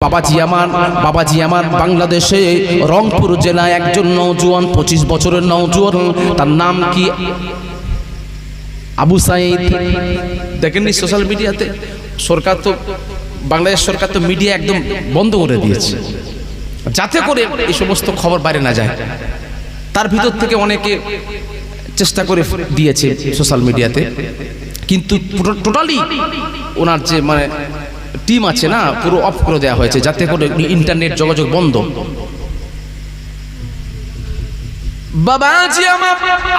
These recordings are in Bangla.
বাবাজি আমার বাবাজি আমার বাংলাদেশে রংপুর জেলায় একজন নৌজওয়ান পঁচিশ বছরের নৌজওয়ান তার নাম কি? আবু সাইদ। দেখেননি সোশ্যাল মিডিয়াতে সরকার তো, বাংলাদেশ সরকার তো মিডিয়া একদম বন্ধ করে দিয়েছে। যাতে করে এই সমস্ত খবর বাইরে না যায়। তার ভিতর থেকে অনেকে চেষ্টা করে দিয়েছে সোশ্যাল মিডিয়াতে কিন্তু টোটালি ওনার যে মানে টিম আছে না, পুরো অফ করে দেওয়া হয়েছে, যাতে করে ইন্টারনেট যোগাযোগ বন্ধ।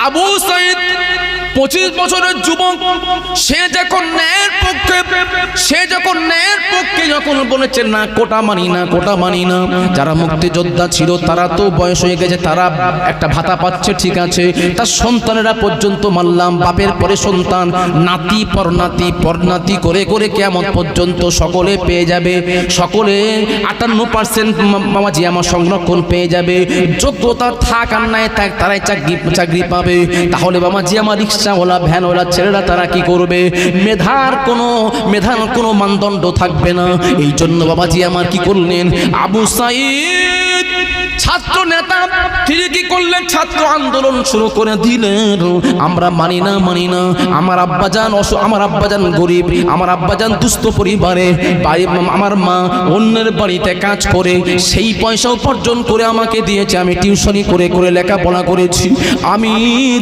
আবু সাইদ, পঁচিশ বছরের যুবক। সে যখন ন্যায়ের যখন বলেছে, না, কোটা মানি না, কোটা মানি না। যারা মুক্তিযোদ্ধা ছিল, তারা তো বয়স হয়ে গেছে, তারা একটা ভাতা পাচ্ছে, ঠিক আছে। তার সন্তানেরা পর্যন্ত মানলাম বাপের পরে সন্তান, নাতি, পরনাতি পরনাতি করে করে কেমন পর্যন্ত সকলে পেয়ে যাবে। সকলে আটান্ন পার্সেন্ট মামাজি আমার সংরক্ষণ পেয়ে যাবে। যোগ্যতা থাক আর নাই থাক, তারাই চাকরি চাকরি পাবে। তাহলে বাবাজি আমার রিক্সাওয়ালা, ভ্যানওয়ালা, ছেলেরা তারা কি করবে? মেধার কোনো মেধার কোনো মানদণ্ড থাকবে না। এই জন্য বাবাজি আমার কি করলেন? আবু সাইদ ছাত্র নেতা, তিনি কি করলেন? ছাত্র আন্দোলন শুরু করে দিলেন। আমরা মানি না মানি না। আমার আব্বাজান অস, আমার আব্বাজান গরিব, আমার আব্বাজান দুস্থ পরিবারে। আমার মা অন্যের বাড়িতে কাজ করে, সেই পয়সা উপার্জন করে আমাকে দিয়েছে। আমি টিউশনি করে করে লেখাপড়া করেছি। আমি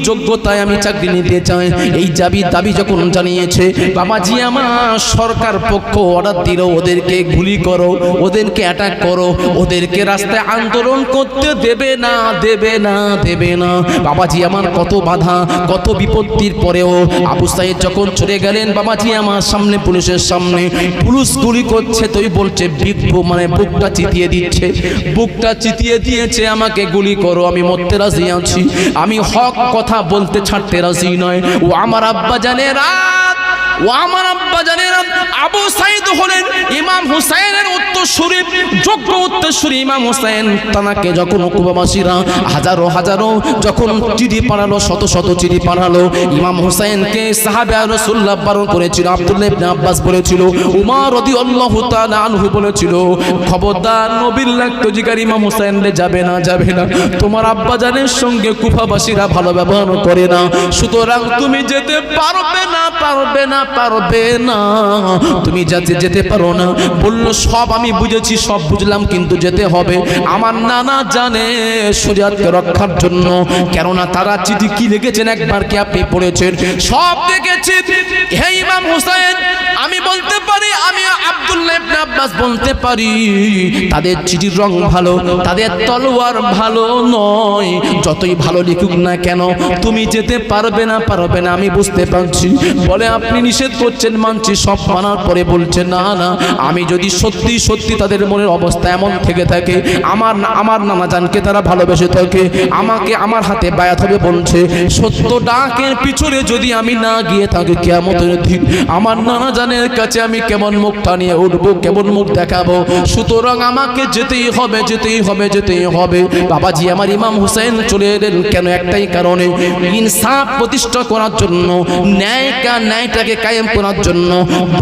যোগ্যতায় আমি চাকরি নিতে চাই। এই দাবি দাবি যখন জানিয়েছে, বাবাজি, আমার সরকার পক্ষ অর্ডার দিল। ওদেরকে গুলি করো, ওদেরকে অ্যাটাক করো। ওদেরকে রাস্তায় আন্দোলন করতে দেবে না দেবে না দেবে না। বাবাজি আমার কত বাধা, কত বিপত্তির পরেও আবু সাইদ যখন চলে গেলেন, বাবাজি আমার সামনে, পুলিশের সামনে, পুলিশ গুলি করছে তুই বলছে মানে বুকটা চিতিয়ে দিচ্ছে, বুকটা চিতিয়ে দিয়েছে, আমাকে গুলি করো, আমি মরতে রাজি আছি। আমি হক কথা বলতে ছাড়তে রাজি নয়। ও আমার আব্বা জানে রাত ও আমার আব্বা জানেন, আবু হলেন ইমাম হুসাইনের উত্তরসূরি, যোগ্য উত্তরসূরি ইমাম হুসাইন। তানাকে যখন কুবাবাসীরা হাজারো হাজারো যখন চিঠি পাঠালো, শত শত চিঠি পাঠালো, ইমাম হুসাইনকে সাহাবে রাসূলুল্লাহ বারণ করেছিল, আব্দুল্লাহ আব্বাস বলেছিল, উমর রাদিয়াল্লাহু তাআলা আনহু বলেছিল, খবরদার নবীর লাগতো ইমাম হুসাইন যাবে না যাবে না। তোমার আব্বা জানের সঙ্গে কুফাবাসীরা ভালো ব্যবহার করে না। সুতরাং তুমি যেতে পারবে না পারবে না পারবে না। তুমি যাতে যেতে পারো না। বলল, সব আমি বুঝেছি, সব বুঝলাম, কিন্তু যেতে হবে। আমার নানা জানে শরিয়াতকে রক্ষার জন্য। কেননা তারা চিঠি কি লিখেছেন একবার কি আপনি পড়েছেন? সব দেখেছি হে ইমাম হুসাইন, আমি বলতে পারি, আমি আব্দুল্লাহ ইবনে আব্বাস বলতে পারি, তাদের চিঠির রং ভালো, তাদের তলোয়ার ভালো নয়। যতই ভালো লিখুক না কেন, তুমি যেতে পারবে না পারবে না, আমি বুঝতে পারছি। বলে, আপনি নিষেধ করছেন, মানছি, সব মানার পরে বলছে, না না, আমি যদি সত্যি সত্যি তাদের মনের অবস্থা এমন থেকে থাকে, আমার আমার নানা জানকে তারা ভালোবেসে থাকে, আমাকে আমার হাতে বায়াত হবে বলছে, সত্য ডাকের পিছনে যদি আমি না গিয়ে থাকি কেমতের ঠিক আমার নানা জানের কাছে আমি কেমন মুখটা নিয়ে উঠবো, কেমন মুখ দেখাবো? সুতরাং আমাকে যেতেই হবে যেতেই হবে যেতেই হবে। বাবাজি, আমার ইমাম হুসেন চলে এলেন, কেন একটাই কারণে? ইনসাফ প্রতিষ্ঠা করার জন্য ন্যায়কা, ন্যায়টাকে কায়েম করার জন্য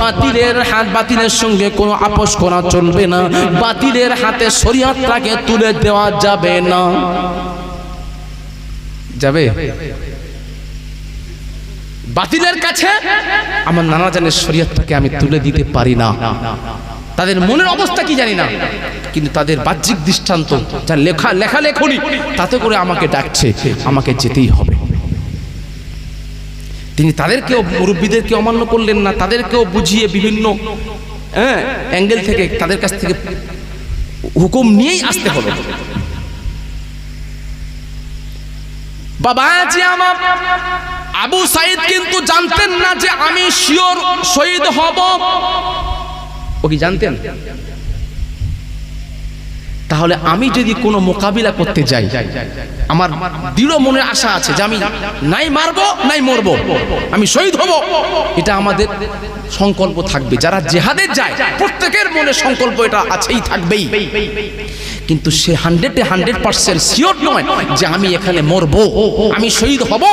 বাতিলের হাত বাতিলের সঙ্গে কোনো আপোষ করা চলবে না। বাতিলের হাতে শরীয়তটাকে তুলে দেওয়া যাবে না। যাবে? বাতিলের কাছে আমার নানা জানের শরীয়তটাকে আমি তুলে দিতে পারি না। তাদের মনের অবস্থা কি জানি না। কিন্তু তাদের বাহ্যিক দৃষ্টান্ত, যা লেখা লেখা লেখনি তাতে করে আমাকে ডাকছে, আমাকে যেতেই হবে। তিনি তাদেরকেও মুরব্বীদেরকে অমান্য করলেন না, তাদেরকেও বুঝিয়ে বিভিন্ন হ্যাঁ অ্যাঙ্গেল থেকে তাদের কাছ থেকে হুকুম নিয়েই আসতে হবে বাবা আবু সাইদ কিন্তু জানতেন না যে আমি শিওর শহীদ হব। ও কি জানতেন? তাহলে আমি যদি কোনো মোকাবিলা করতে যাই, আমার দৃঢ় মনে আশা আছে যে আমি নাই মারবো, নাই মরবো, আমি শহীদ হব। এটা আমাদের সংকল্প থাকবে। যারা জেহাদের যায়, প্রত্যেকের মনে সংকল্প এটা আছেই থাকবেই। কিন্তু সে হান্ড্রেডে হান্ড্রেড পার্সেন্ট শিওর নয় যে আমি এখানে মরবো, আমি শহীদ হব।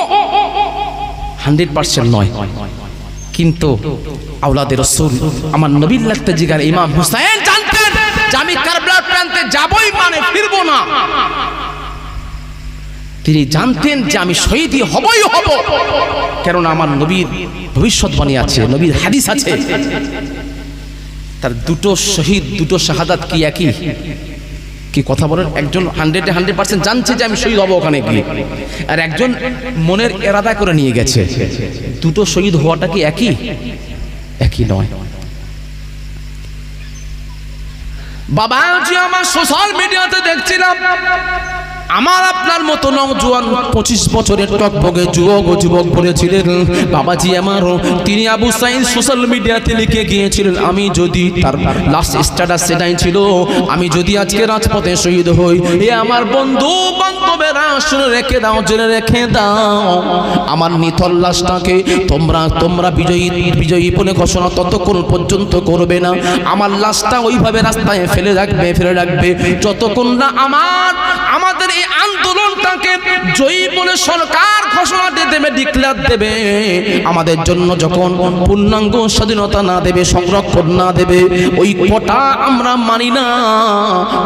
হান্ড্রেড পার্সেন্ট নয়। কিন্তু আওলাদের রসুল, আমার নবীন লাগতে জিগার ইমাম হুসাইন যে আমি কারবলার প্রান্তে যাবই মানে ফিরবো না। তিনি জানতেন যে আমি শহীদই হবই হব। কেননা আমার নবীর ভবিষ্যৎবাণী আছে, নবীর হাদিস আছে। তার দুটো শহীদ, দুটো শাহাদাত কি একই? কি কথা বলেন? একজন হান্ড্রেড হান্ড্রেড পার্সেন্ট জানছে যে আমি শহীদ হব ওখানে গিয়ে। আর একজন মনের এরাদা করে নিয়ে গেছে। দুটো শহীদ হওয়াটা কি একই? একই নয়। বাবা আমার সোশ্যাল মিডিয়াতে দেখছিলাম। আমার আপনার মতো নওজোয়ান পঁচিশ বছরের টকবগে যুবক ও যুবক বলেছিলেন, বাবাজি আমারও তিনি আবু সাইন সোশ্যাল মিডিয়াতে লিখে গিয়েছিলেন, আমি যদি তার লাস্ট স্ট্যাটাস সেটাই ছিল, আমি যদি আজকে রাজপথে শহীদ হই, এ আমার বন্ধু বান্ধবেরা শুনে রেখে দাও, জেনে রেখে দাও। আমার নিথল লাশটাকে তোমরা তোমরা বিজয়ী বিজয়ী বলে ঘোষণা ততক্ষণ পর্যন্ত করবে না। আমার লাশটা ওইভাবে রাস্তায় ফেলে রাখবে ফেলে রাখবে। যতক্ষণ না আমার, আমাদের এই আন্দোলনটাকে জয়ী বলে সরকার ঘোষণা দিয়ে দেবে ডিক্লেয়ার দেবে। আমাদের জন্য যখন পূর্ণাঙ্গ স্বাধীনতা না দেবে, সংরক্ষণ না দেবে, ওই কোটা আমরা মানি না।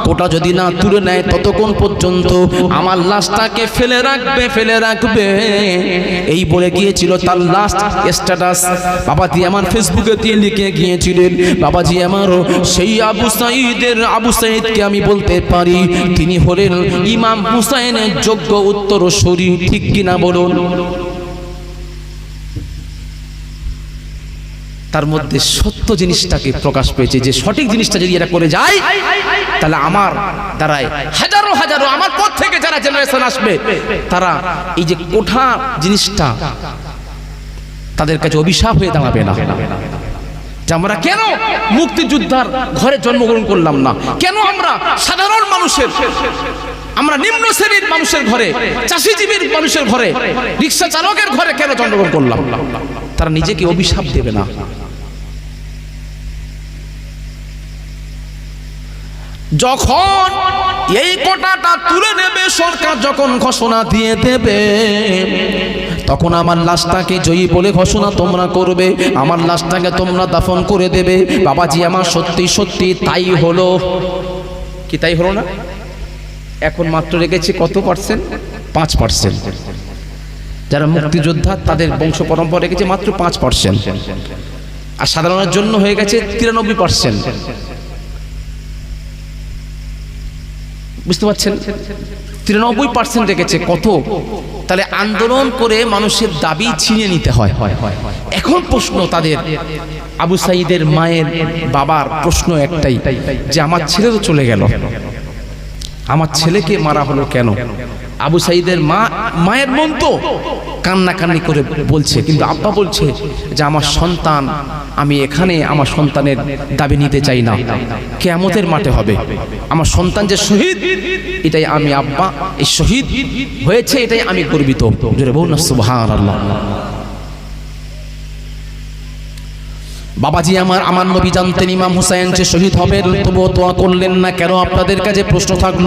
কোটা যদি না তুলে নেয় ততক্ষণ পর্যন্ত আমার লাশটাকে ফেলে রাখবে ফেলে রাখবে। এই বলে গিয়েছিল তার লাস্ট স্ট্যাটাস বাবাজি আমার ফেসবুকে দিয়ে লিখে গিয়েছিলেন, বাবাজি আমারও সেই আবু সাইদের, আবু সাইদকে আমি বলতে পারি। তিনি হলেন ইমাম হুসাইনের যোগ্য উত্তরসূরি ঠিক কিনা বলুন। তার মধ্যে সত্য জিনিসটাকে প্রকাশ পেয়েছে যে সঠিক জিনিসটা যদি এরা করে যায়, তাহলে আমার দ্বারাই হাজারো হাজারো আমার পর থেকে যারা জেনারেশন আসবে, তারা এই যে কোঠা জিনিসটা তাদের কাছে অভিশাপ হয়ে দাঁড়াবে না। যে আমরা কেন মুক্তিযোদ্ধার ঘরে জন্মগ্রহণ করলাম না? কেন আমরা সাধারণ মানুষের আমরা নিম্ন শ্রেণির মানুষের ঘরে, চাষিজীবীর মানুষের ঘরে, রিক্সা চালকের ঘরে কেন জন্মগ্রহণ করলাম? তারা নিজেকে অভিশাপ দেবে না। যখন এই কোটাটা তুলে নেবে, সরকার যখন ঘোষণা দিয়ে দেবে, তখন আমার লাশটাকে জয়ী বলে ঘোষণা তোমরা করবে, আমার লাশটাকে তোমরা দাফন করে দেবে। বাবাজি আমার সত্যি সত্যি তাই হলো। কি তাই হলো না? এখন মাত্র রেখেছি কত পার্সেন্ট? পাঁচ পার্সেন্ট। যারা মুক্তিযোদ্ধা, তাদের বংশ পরম্পরা রেখেছে মাত্র পাঁচ পার্সেন্ট। আর সাধারণের জন্য হয়ে গেছে তিরানব্বই পার্সেন্ট। বুঝতে পারছেন? তিরানব্বই পার্সেন্ট রেখেছে কত? তাহলে আন্দোলন করে মানুষের দাবি ছিনিয়ে নিতে হয়। এখন প্রশ্ন তাদের। আবু সাইদের মায়ের বাবার প্রশ্ন একটাই, যে আমার ছেলে তো চলে গেল। আমার ছেলেকে মারা হলো কেন? আবু সাইদের মা মায়ের মন তো কান্নাকান্নি করে বলছে কিন্তু আব্বা বলছে যে আমার সন্তান আমি এখানে আমার সন্তানের দাবি নিতে চাই না। কেয়ামতের মাঠে হবে। আমার সন্তান যে শহীদ এটাই আমি আব্বা এই শহীদ হয়েছে এটাই আমি গর্বিত। বলুন সুবহানাল্লাহ। বাবাজি আমার আমার নবী জানতেন, ইমাম হুসাইন যে শহীদ হবেন তবুও তোয়া করলেন না। কেন আপনাদের কাছে প্রশ্ন থাকল?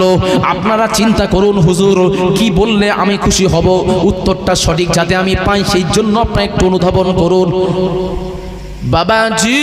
আপনারা চিন্তা করুন হুজুর, কি বললে আমি খুশি হব? উত্তরটা সঠিক যাতে আমি পাই, সেই জন্য আপনার একটু অনুধাবন করুন। বাবাজি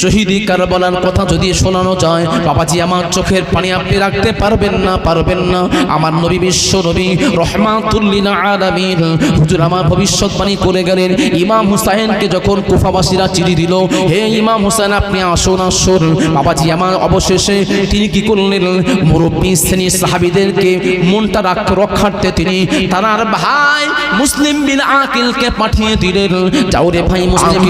শহীদি কারবালার কথা যদি শোনানো যায়, বাবাজি আমার চোখের পানি আপনি রাখতে পারবেন না পারবেন না। আমার নবী বিশ্ব নবী, রহমাতুল্লিল আলামিন। হুজুর আমার ভবিষ্যৎবাণী করে গেলেন। ইমাম হুসাইনকে যখন কুফাবাসীরা চিঠি দিল, হে ইমাম হুসাইন, আপনি আসুন আসুন। বাবাজি আমার অবশেষে তিনি কি করলেন? মুরব্বী শ্রেণির সাহাবিদেরকে মনটা রক্ষার্থে তিনি তার ভাই মুসলিম বিন আকিলকে পাঠিয়ে দিলেন। যাও রে ভাই মুসলিম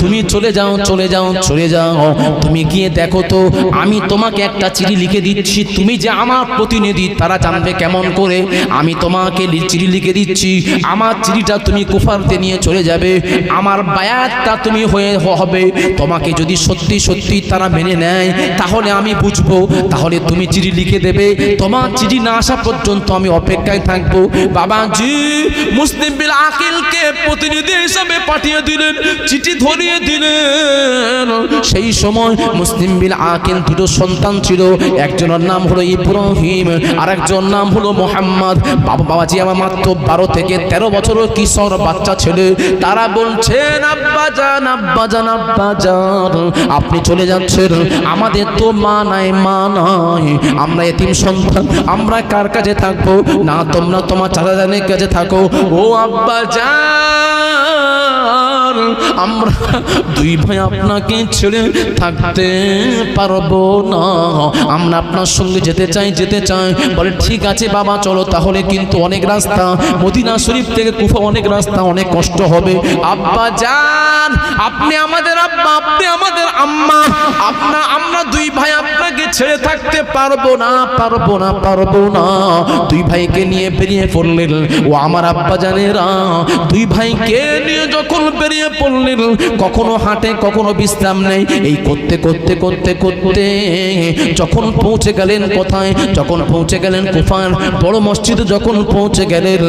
তুমি চলে যাও চলে যাও, চলে যাও। তুমি গিয়ে দেখো তো, আমি তোমাকে একটা চিঠি লিখে দিচ্ছি। তুমি যে আমার প্রতিনিধি, তারা জানবে কেমন করে। আমি তোমাকে চিঠি লিখে দিচ্ছি। আমার চিঠিটা তুমি কুফারতে নিয়ে চলে যাবে। আমার বায়াতটা তুমি হয়ে হবে। তোমাকে যদি সত্যি সত্যি তারা মেনে নেয়, তাহলে আমি বুঝব। তাহলে তুমি চিঠি লিখে দেবে। তোমার চিঠি না আসা পর্যন্ত আমি অপেক্ষায় থাকব। বাবাজি, মুসলিম বিল আকিলকে প্রতিনিধি হিসাবে পাঠিয়ে দিলেন। চিঠি ধরিয়ে দিলেন। সেই সময় মুসলিম বিন আকিল দুটো সন্তান ছিল। একজনের নাম হলো ইব্রাহিম আর একজন নাম হলো মোহাম্মদ। বাবা, বাবাজি আমার মাত্র বারো থেকে তেরো বছরের কিশোর বাচ্চা ছেলে। তারা বলছেন, আব্বা যান, আব্বা আপনি চলে যাচ্ছেন। আমাদের তো মা নাই মা নাই। আমরা এতিম সন্তান, আমরা কার কাছে থাকব? না, তোমরা তোমার চাচা জানের কাছে থাকো। ও আব্বা আমরা দুই ভাই আপনাকে ছেড়ে থাকতে পারব না। আমরা আপনার সঙ্গে যেতে চাই যেতে চাই। বলে, ঠিক আছে বাবা, চলো। তাহলে কিন্তু অনেক রাস্তা। মদিনা শরীফ থেকে কুফা অনেক রাস্তা, অনেক কষ্ট হবে। আব্বা যান আপনি আমাদের আব্বা, আপনি আমাদের আম্মা। আপনা, আমরা দুই ভাই আপনাকে ছেড়ে থাকতে পারব না পারব না পারব না। দুই ভাইকে নিয়ে বেরিয়ে পড়লেন। ও আমার আব্বা জানেরা, দুই ভাইকে নিয়ে যখন বেরিয়ে পড়লেন। কখনো হাঁটে, কখনো বিশ্রাম নেই এই করতে করতে করতে করতে যখন পৌঁছে গেলেন কোথায়? যখন পৌঁছে গেলেন কুফার বড় মসজিদে যখন পৌঁছে গেলেন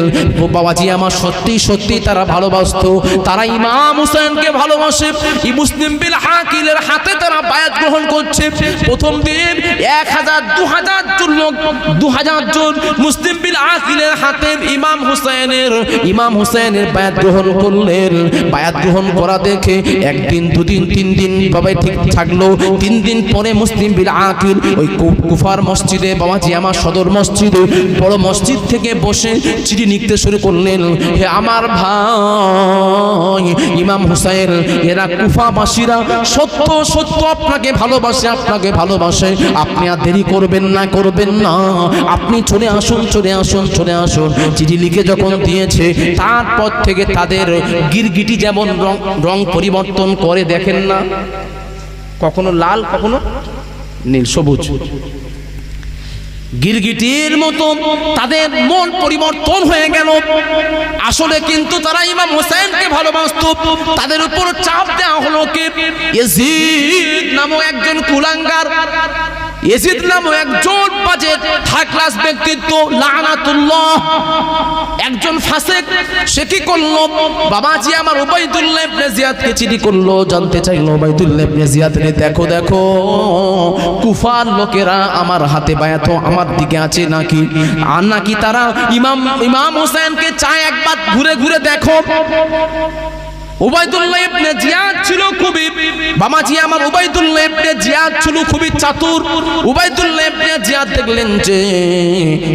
বাবাজি আমার সত্যি সত্যি তারা ভালোবাসতো। তারা ইমাম হুসেনকে ভালোবাসে। ই মুসলিম বিল হাকিলের হাতে তারা বায়াত গ্রহণ করছে। প্রথম দিন এক হাজার, দু হাজার জন লোক, দু হাজার জন মুসলিম বিল আকিলের হাতে ইমাম হুসেনের ইমাম হুসেনের বায়াত গ্রহণ করলেন। বায়াত গ্রহণ করা দেখে একদিন, দুদিন, তিন দিন বাবাই ঠিক থাকল। তিন দিন পরে মুসলিম বিল আকিল ওই কুফার মসজিদে বাবাজি আমার সদর মসজিদে বড় মসজিদ থেকে বসে চিঠি লিখতে শুরু করলেন, হে আমার ভাই ইমাম হুসাইন, এরা কুফাবাসীরা সত্য সত্য আপনাকে ভালোবাসে আপনাকে ভালোবাসে। আপনি আর দেরি করবেন না করবেন না। আপনি চলে আসুন চলে আসুন চলে আসুন। চিঠি লিখে যখন দিয়েছে, তারপর থেকে তাদের গিরগিটি যেমন রং পরিবর্তন করে দেখেন না। কখনো লাল, কখনো নীল, সবুজ। গিরগিটির মতো তাদের মন পরিবর্তন হয়ে গেল। আসলে কিন্তু তারা ইমাম হোসেনকে ভালোবাসত। তাদের উপর চাপ দেওয়া হলো কে? নামক একজন কুলাঙ্গার। ইয়াজিদ নামক একজন থার্ড ক্লাস ব্যক্তিত্ব একজন সে কি আমার জানতে চাইলো দেখো দেখো, কুফার লোকেরা আমার হাতে বায়াত, আমার দিকে আছে নাকি? আর নাকি তারা ইমাম ইমাম হোসেনকে চায় একবার ঘুরে ঘুরে দেখো। উবাইদুল্লাহ ইবনে জিয়াদ ছিল খুবই বামাজি আমার উবাইদুল্লাহ ইবনে জিয়াদ ছিল খুবই চাতুর। উবাইদুল্লাহ ইবনে জিয়াদ দেখলেন যে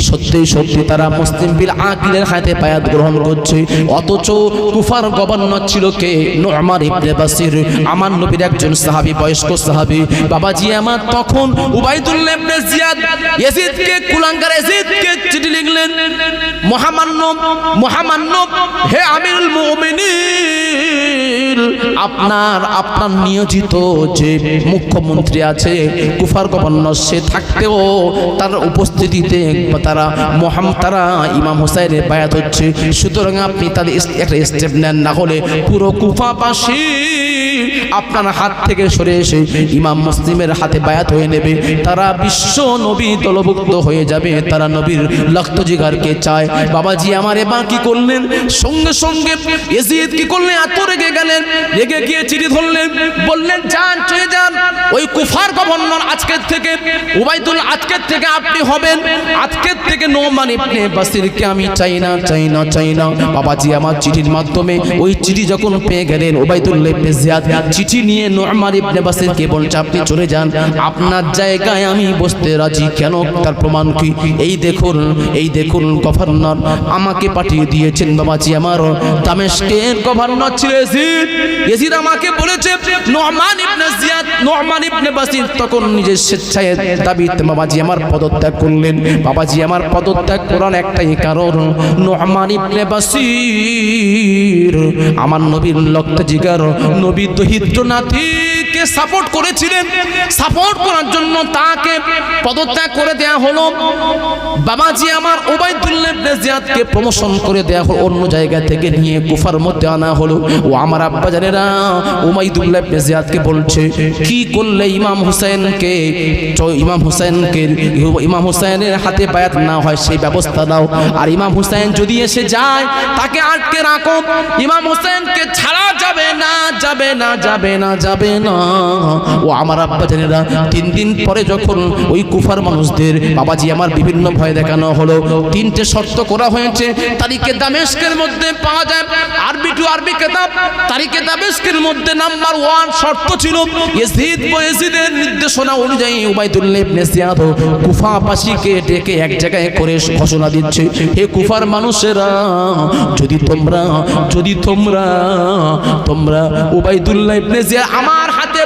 সত্যি সত্যি তারা মুসলিম বিল আকিলের হাতে বায়াত গ্রহণ করছে। অথচ কুফার গভর্নর ছিল কে? নোমার ইবনে বাসির। আমার নবীর একজন সাহাবী, বয়স্ক সাহাবী। বাবাজি আমার, তখন উবাইদুল্লাহ ইবনে জিয়াদ ইয়াজিদকে, কুলাঙ্গার ইয়াজিদকে চিঠি লিখলেন, মহামান্য মহামান্য, হে আমিরুল মুমিনিন আপনার আপনার নিয়োজিত যে মুখ্যমন্ত্রী আছে, কুফার গভর্নর, সে থাকতেও তার উপস্থিতিতে তারা মহাম, তারা ইমাম হোসাইনের বায়াত হচ্ছে। সুতরাং আপনি তাদের একটা স্টেপ নেন, না হলে পুরো কুফাবাসী আপনার হাত থেকে সরে এসে ইমাম মুসলিমের হাতে বায়াত হয়ে নেবে। তারা বিশ্ব নবী দলভুক্ত হয়ে যাবে। তারা নবীর লক্ত জিগারকে চায়। বাবাজি, আমার এবার কি করলেন? সঙ্গে সঙ্গে এজিদ কি করলেন? এত রেগে গেলেন, রেগে গিয়ে চিঠি ধরলেন, বললেন, যান, চলে যান। ওই কুফার গভর্নর আজকের থেকে, উবাইদুল আজকের থেকে আপনি হবেন। আজকের থেকে নোমান ইবনে বাসিরকে আমি চাই না চাই না চাই না। বাবাজি আমার চিঠির মাধ্যমে ওই চিঠি যখন পেয়ে গেলেন ওবাইদুল্লাহ ইবনে জিয়াদ, চিঠি নিয়ে নোমান ইবনে বাসিরকে বলছে, আপনি চলে যান। আপনার জায়গায় আমি বসতে রাজি কেন? তার প্রমাণ কি? এই দেখুন এই দেখুন গভর্নর আমাকে পাঠিয়ে দিয়েছেন বাবাজি আমার। দামেস্কের গভর্নর ছিল ইয়াজিদ ইয়াজিদ আমাকে বলেছে ইবনে জিয়াদ ইবনে বাসির। তখন নিজের স্বেচ্ছায় দাবিতে বাবাজি আমার পদত্যাগ করলেন। বাবাজি আমার পদত্যাগ করার একটাই কারণ নোমান ইবনে বাসির। আমার নবীর লক্ষ্য জিগার, নবী দহিদ্র নাথিকে সাপোর্ট করেছিলেন। সাপোর্ট করার জন্য তাকে পদত্যাগ করে দেয়া হলো। বাবাজি আমার ওবাইদুল্লাহ ইবনে জিয়াদকে প্রমোশন করে দেয়া হলো, অন্য জায়গা থেকে নিয়ে কুফার মধ্যে আনা হলো। ও আমার আব্বা জানেরা, উমাইদুল্লাহ ইবনে বলছে, কি করলে ইমাম হুসাইনকে ইমাম হুসাইনকে, ইমাম হুসাইনের হাতে বায়াত না হয় সেই ব্যবস্থা দাও আর ইমাম হুসাইন যদি এসে যায়, তাকে আটকে রাখো ইমাম হুসাইনকে ছাড়া যাবে না যাবে না যাবে না যাবে না। ও আমার আব্বা জানেরা, তিন দিন পরে যখন ওই কুফার মানুষদের, বাবাজি, আমার বিভিন্ন ভয় দেখানো হলো। তিনটে শর্ত করা হয়েছে তারিখে দামেস্কের মধ্যে পাওয়া যায়। আরবি টু আরবি কেতাব তারিখে দামেস্কের মধ্যে নাম্বার ওয়ান শর্ত ছিল ইয়াজিদ নির্দেশনা অনুযায়ী উবাইদুল্লাহ ইবনে সিয়াদ কুফাবাসীকে ডেকে এক জায়গায় করে ঘোষণা দিচ্ছে, হে কুফার মানুষেরা, যদি তোমরা যদি তোমরা তোমরা উবাইদুল্লাহ ইবনে আমার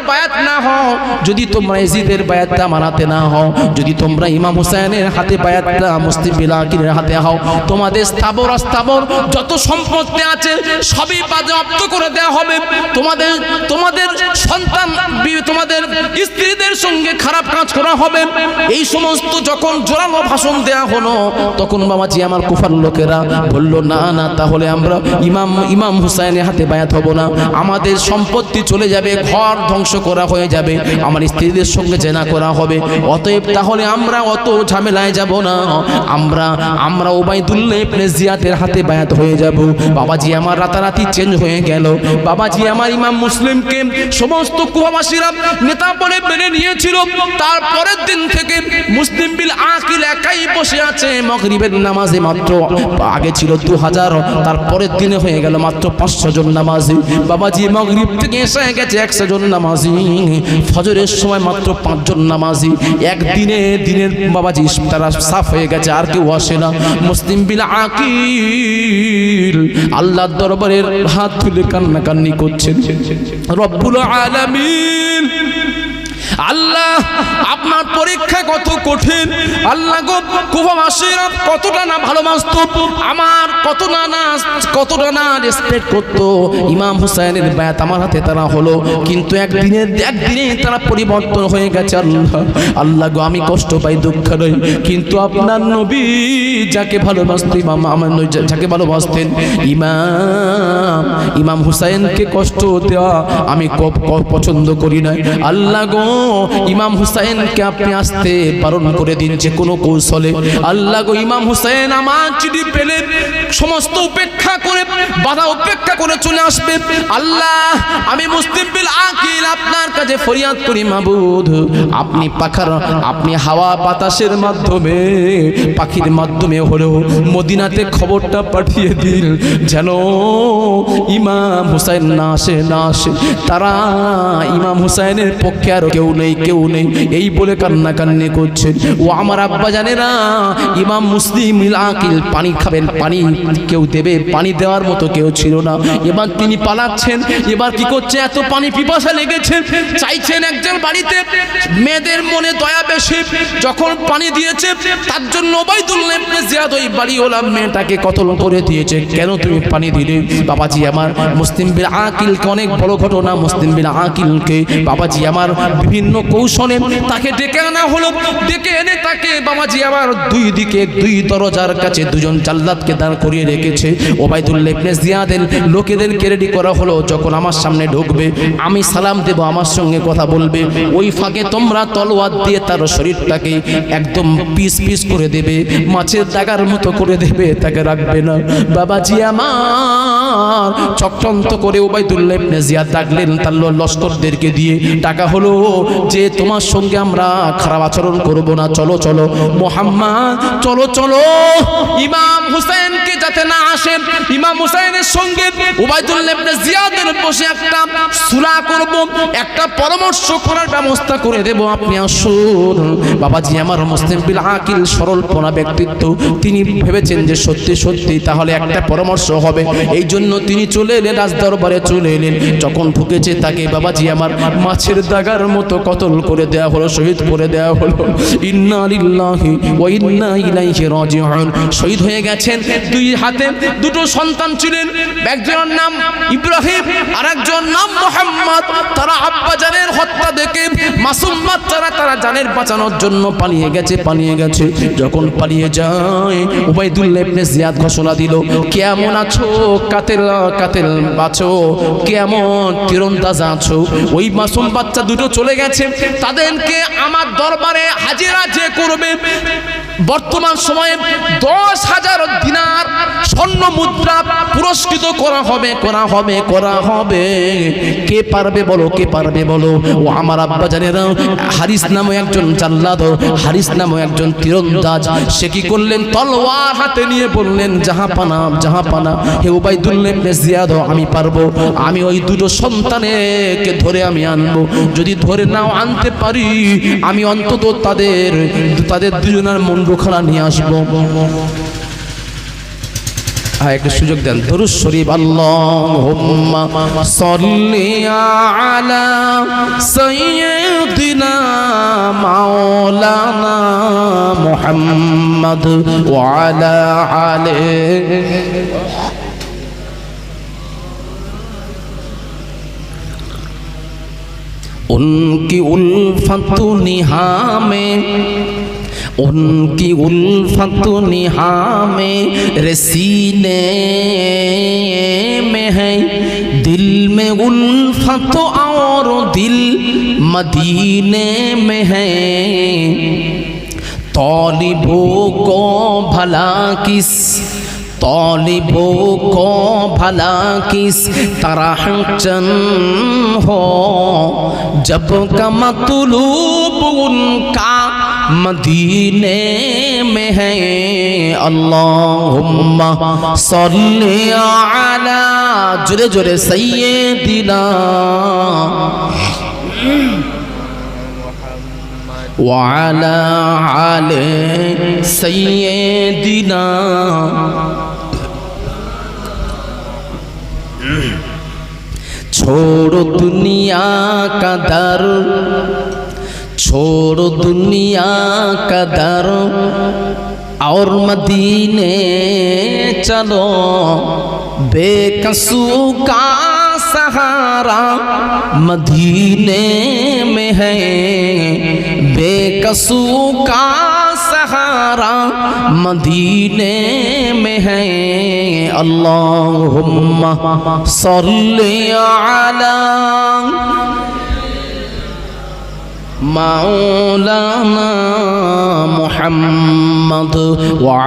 বায়াত না হও, যদি তোমরা ইয়েজিদের বায়াতটা হাতে না হও, যদি তোমরা ইমাম হুসাইনের হাতে বায়াতটা মুসলিম বিলাকিনের হাতে হও, তোমাদের স্থাবর, অস্থাবর যত সম্পত্তি আছে সবই বাজেয়াপ্ত করে দেওয়া হবে। তোমাদের তোমাদের সন্তান, তোমাদের স্ত্রীদের সঙ্গে খারাপ কাজ করা হবে। এই সমস্ত যখন জোরালো ভাষণ দেয়া হলো, তখন বাবাজি আমার কুফার লোকেরা বলল, না না, তাহলে আমরা ইমাম ইমাম হুসাইনের হাতে বায়াত হব না। আমাদের সম্পত্তি চলে যাবে, ঘর ধ্বংস করা হয়ে যাবে, আমার স্ত্রীদের সঙ্গে জেনা করা হবে। অতএব তাহলে আমরা অত ঝামেলায় যাব না। আমরা আমরা ওবাইদুল্লাহ ইবনে জিয়াদের হাতে বায়াত হয়ে যাব। বাবাজি, আমার রাতারাতি চেঞ্জ হয়ে গেল। বাবাজি, আমার ইমাম মুসলিমকে সমস্ত কুহাবাসীরা নেতা বলে মেনে নিয়েছিল। তারপরের দিন থেকে মুসলিম বিল আকিল একাই বসে আছে মগরিবের নামাজে মাত্র। আগে ছিল দু হাজার তারপরের দিনে হয়ে গেল মাত্র পাঁচশো জন নামাজি। বাবাজি, মগরিব থেকে এসে গেছে একশো জন নামাজি। ফজরের সময় মাত্র পাঁচজন নামাজি। একদিনে দিনের বাবাজি তারা সাফ হয়ে গেছে, আর কেউ আসে না। মুসলিম বিল আকিল। আল্লাহর দরবারের হাত তুলে কান্নাকান্নি করছেন। রব্বুল আলামিন। আল্লাহ, আপনার পরীক্ষা কত কঠিন? আল্লাহ গো কতটা না ভালোবাসত? আমার কতটা না কতটা না রেসপেক্ট করতো? ইমাম হুসাইনের ব্যাত আমার হাতে তারা হলো। কিন্তু একদিনের একদিনে তারা পরিবর্তন হয়ে গেছে আল্লাহ। আল্লাহ গো, আমি কষ্ট পাই, দুঃখ নই কিন্তু আপনার নবী যাকে ভালোবাসতো, ইমাম আমার যাকে ভালোবাসতেন, ইমাম ইমাম হুসাইনকে কষ্ট দেওয়া আমি পছন্দ করি না আল্লাহ গো ইমাম হুসাইনকে আপনি আসতে বারণ করে দিন যে কোনো কৌশলে। আল্লাহ গো, ইমাম হুসাইন আমার চিঠি পেলে সমস্ত উপেক্ষা করে, বাধা উপেক্ষা করে চলে আসবে। আল্লাহ, আমি মুসলিম বিল আকিল, আপনার কাছে ফরিয়াদ করি মাবুদ। আপনি পাখার, আপনি হাওয়া বাতাসের মাধ্যমে, পাখির মাধ্যমে হলেও মদিনাতে খবরটা পাঠিয়ে দিন। যেন ইমাম হুসাইন না আসে না আসে। তারা ইমাম হুসাইনের পক্ষে আর কেউ নেই, কেউ নেই। এই বলে কান্নাকান্নি করছেন ও আমার আব্বা জানে না, ইমাম মুসলিম আকিল, পানি খাবেন, পানি কেউ দেবে, পানি দেওয়ার মতো কেউ ছিল না। এবার তিনি পালাচ্ছেন, এবার কি করছে? এত পানি পিপাসা লেগেছে, চাইছেন একজন বাড়িতে। মেয়েদের মনে দয়া বেশি, যখন পানি দিয়েছে, তার জন্য ওবাইদুল্লাহ ইবনে জিয়াদ ওই বাড়িওয়ালা মেয়েটাকে কতল করে দিয়েছে। কেন তুমি পানি দিলে? বাবাজি আমার মুসলিম বিল আকিলকে, অনেক বড় ঘটনা মুসলিম বিল আকিলকে। বাবাজি আমার বিভিন্ন কৌশলে তাকে ডেকে আনা হলো। ডেকে এনে তাকে বাবাজি আমার দুই দিকে দুই দরজার কাছে দুজন জাল্লাদকে দাঁড় করিয়ে রেখেছে। ওবাইদুল্লাহ ইবনে জিয়াদের লোকেদেরকে রেডি করা হলো, যখন আমার সামনে ঢুকবে, আমি সালাম দেব, আমার সঙ্গে কথা বলবে। ওই ফাঁকে তোমরা তলোয়ার দিয়ে তার শরীরটাকে একদম পিস পিস করে দেবে, মাছের দাগার মতো করে দেবে, তাকে রাখবে না। বাবাজি আমার চক্রান্ত করে ওবাইদুল্লাহ ইবনে জিয়াদ ডাকলেন তার লস্করদেরকে দিয়ে। টাকা হলো যে তোমার সঙ্গে আমরা খারাপ আচরণ করব না, চলো চলো। মোহাম্মদ, চলো চলো। ইমাম হুসেনকে যাতে না আসেন ইমাম হুসাইনের সঙ্গে ইবনে জিয়াদের বসে একটা সুরা করব, একটা পরামর্শ করার ব্যবস্থা করে দেব। আপনি আসুন। বাবাজি, আমার মুসলিম বিল আকিল সরলপনা ব্যক্তিত্ব। তিনি ভেবেছেন যে সত্যি সত্যি, তাহলে একটা পরামর্শ হবে। এই জন্য তিনি চলে এলেন রাজ দরবারে চলে এলেন। যখন ঢুকেছে তাকে, বাবাজি, আমার মাছের দাগার মতো কতল করে দেওয়া হলো, শহীদ করে দেওয়া হলো। ইন্না লিল্লাহি ওয়া ইন্না ইলাইহি রাজিউন। শহীদ হয়ে গেছেন দুই হাতে, দুটো সন্তান ছিলেন। একজনের নাম ইব্রাহিম আর একজন নাম মোহাম্মদ। তারা আব্বাজানের হত্যা দেখে মাসুম বাচ্চারা তারা জানের বাঁচানোর জন্য পালিয়ে গেছে পালিয়ে গেছে। যখন পালিয়ে যায়, উবাইদুল্লাহ ইবনে জিয়াদ ঘোষণা দিল, কেমন আছো? কাতেল কাতেল আছো কেমন তীরন্দাজ আছো? ওই মাসুম বাচ্চা দুটো চলে গেছে। তাদেরকে আমার দরবারে হাজিরা যে করবে। বর্তমান সময়ে দশ হাজার দিনার স্বর্ণ মুদ্রা পুরস্কৃত করা হবে করা হবে করা হবে। কে পারবে বলো, কে পারবে বলো? ও আমার আব্বা জানেরা, হারিস নামে একজন জাল্লাদ, হারিস নামে একজন তীরন্দাজ। সে কি করলেন? তলোয়ার হাতে নিয়ে বললেন জাহাপানা জাহাপানা হে উবাইদুল্লাহ ইবনে জিয়াদ, আমি পারব। আমি ওই দুটো সন্তানকে ধরে আমি আনব। যদি ধরে নাও আনতে পারি, আমি অন্তত তাদের তাদের দুজনের মন্ডখানা নিয়ে আসবো হ্যাঁ একটা সুযোগ দেন দরুদ শরীফ আল্লাহুম্মা সাল্লি আলা সাইয়্যিদিনা মাওলানা মুহাম্মদ ওয়া আলা আলিহি उनकी उल्फत निहा में उनकी उल्फत निहा में रसीने में है दिल में उल्फत और दिल मदीने में है तौलिबों को भला किस तौलिबों को भला किस तरह चन हो जब का मतलूब उनका मदीने में है अल्लाहुम्मा सल्ली अला जुरे जुरे सैयदिना وعلى آل سيدنا छोड़ो दुनिया का दर छोड़ो दुनिया का दर और मदीने चलो बेकसू का सहारा मदीने में है बेकसू का सहारा मदीने में है अल्लाहुम्मा सल्ली अला মাওলানা মোহাম্মদ ওয়া